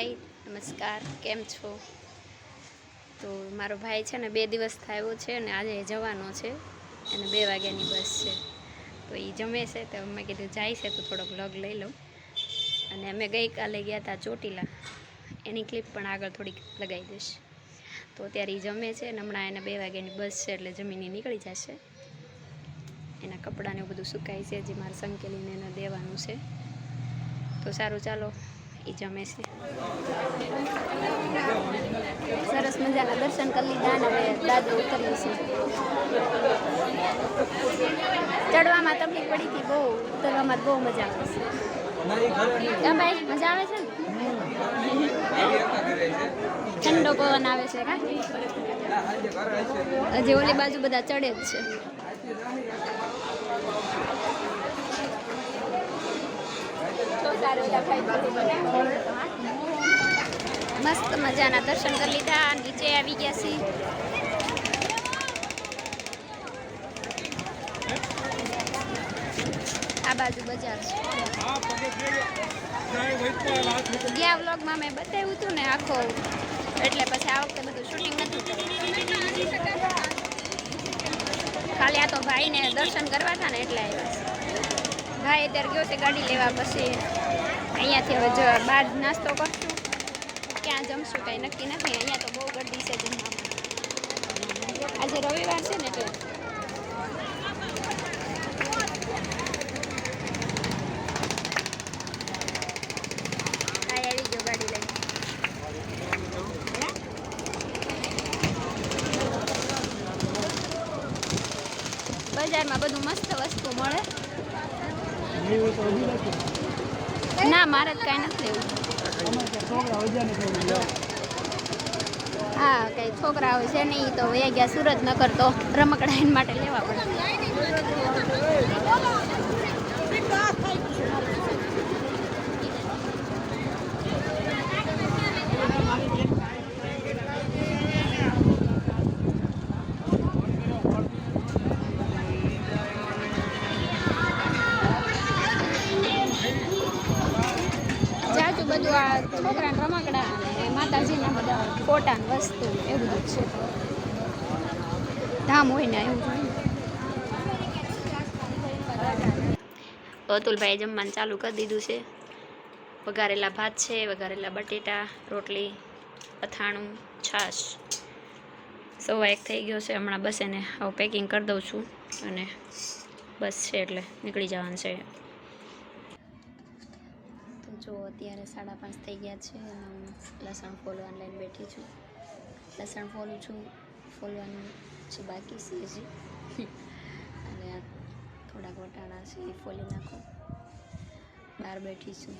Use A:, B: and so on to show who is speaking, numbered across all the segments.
A: હાય નમસ્કાર, કેમ છો? તો મારો ભાઈ છે ને બે દિવસ થયો છે અને આજે જવાનો છે અને બે વાગ્યાની બસ છે. તો એ જમે છે તો મેં કીધું જાય છે તો થોડોક લગ લઈ લઉં. અને અમે ગઈકાલે ગયા હતા ચોટીલા. એની ક્લિપ પણ આગળ થોડીક લગાવી દઈશ. તો અત્યારે એ જમે છે અને હમણાં એને બે વાગ્યાની બસ છે એટલે જમીને નીકળી જશે. એના કપડાને એવું બધું સુકાય છે, જે મારે સંકેલીને એને દેવાનું છે. તો સારું, ચાલો. એ જમે છે. સરસ મજાના દર્શન કરી લીધા અને હવે દાદો ઉતરીએ છે ચડવામાં તકલીફ પડી હતી, બહુ, ઉતરવામાં બહુ મજા આવે છે. ભાઈ મજા આવે છે ઠંડો પવન આવે છે કા હજી ઓલી બાજુ બધા ચડે જ છે. મસ્ત મજાના દર્શન કરી લીધા નીચે આવી ગયા છીએ. આ બાજુ બજાર છે. ગયા વ્લોગમાં મેં બતાવ્યું હતું ને આખો. એટલે પછી આ વખતે બધું શૂટિંગ નથી ખાલી આ તો ભાઈને દર્શન કરવા હતા ને એટલે ભાઈ અત્યારે ગયો છે ગાડી લેવા પછી. અહીંયાથી હવે જો બહાર નાસ્તો કરશું. ક્યાં જમશું કંઈ નક્કી નથી. અહીંયા તો બહુ ગરદી છે જમવામાં. આજે રવિવાર છે ને એટલે બજારમાં બધું મસ્ત વસ્તુ મળે. ના, મારે જ કાંઈ નથી હા, કઈ છોકરા હોય છે નહીં તો વયા ગયા સુરતનગર તો રમકડા એના માટે લેવા પડે. બધું આ છોકરાના રમકડા અને માતાજીના બધા ફોટા વસ્તુ એ બધું છે. ધામ હોય ને એવું હોય અતુલભાઈ જમવાનું ચાલુ કરી દીધું છે. વઘારેલા ભાત છે, વઘારેલા બટેટા, રોટલી, અથાણું, છાશ. સવા એક થઈ ગયો છે. હમણાં બસ એને હવે પેકિંગ કરી દઉં છું અને બસ છે એટલે નીકળી જવાનું છે. તો અત્યારે સાડા પાંચ થઈ ગયા છે અને હું લસણ ફોલવાનું લઈને બેઠી છું. લસણ ફોલું છું, ફોલવાનું છે બાકી છે હજી. અને આ થોડાક વટાણા છે એ ફોલી નાખો. બહાર બેઠી છું.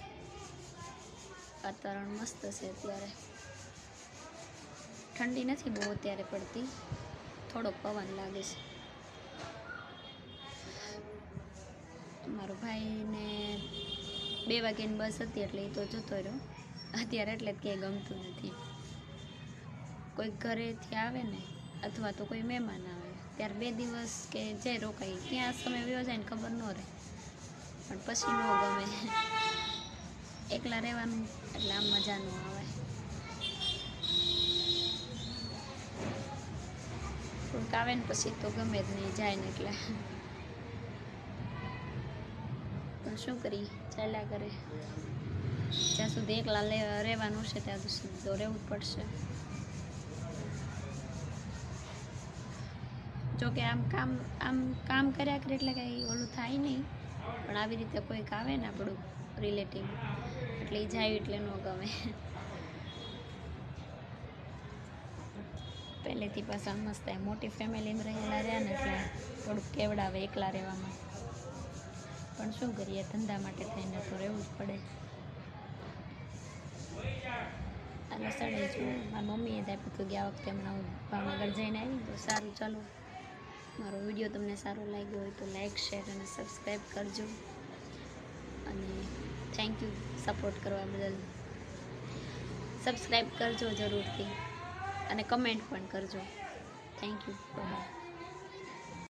A: વાતાવરણ મસ્ત છે અત્યારે. ઠંડી નથી બહુ અત્યારે પડતી. થોડોક પવન લાગે છે. મારો ભાઈને બે વાગ્યાની બસ હતી એટલે એ તો જતો રહ્યો. અત્યારે એટલે જ ક્યાંય ગમતું નથી. કોઈ ઘરેથી આવે ને, અથવા તો કોઈ મહેમાન આવે, ત્યારે બે દિવસ કે જે રોકાય, ક્યાં સમય વ્યો જાય ને ખબર ન રહે. પણ પછી ન ગમે. એકલા રહેવાનું, એટલે આમ મજા ન આવે. કોઈક આવે ને પછી તો ગમે જ નહીં, જાય ને એટલે. પણ શું કરી ચાલ્યા કરે. જ્યાં સુધી એકલા રહેવાનું છે, ત્યાં સુધી તો રહેવું જ પડશે. જોકે આમ કામ આમ કામ કર્યા કરે એટલે કંઈ ઓલું થાય નહીં. પણ આવી રીતે કોઈક આવે ને આપણું રિલેટિવ એટલે એ જાય એટલે ન ગમે. પહેલેથી પાછા મસ્ત એમ મોટી ફેમિલીમાં રહેલા રહ્યા ને એટલે થોડુંક કેવડાવે એકલા રહેવામાં. પણ શું કરીએ? ધંધા માટે થઈને તો રહેવું જ પડે. અને સડે જો મારી મમ્મીએ જ આપ્યું હતું ગયા વખતે હમણાં હું ભાવનગર જઈને આવી તો સારું ચાલો. મારો વીડિયો તમને સારો લાગ્યો હોય તો લાઈક શેર અને સબસ્ક્રાઈબ કરજો. અને થેન્ક યુ સપોર્ટ કરવા બદલ સબસ્ક્રાઈબ કરજો જરૂરથી. અને કમેન્ટ પણ કરજો. Thank you bye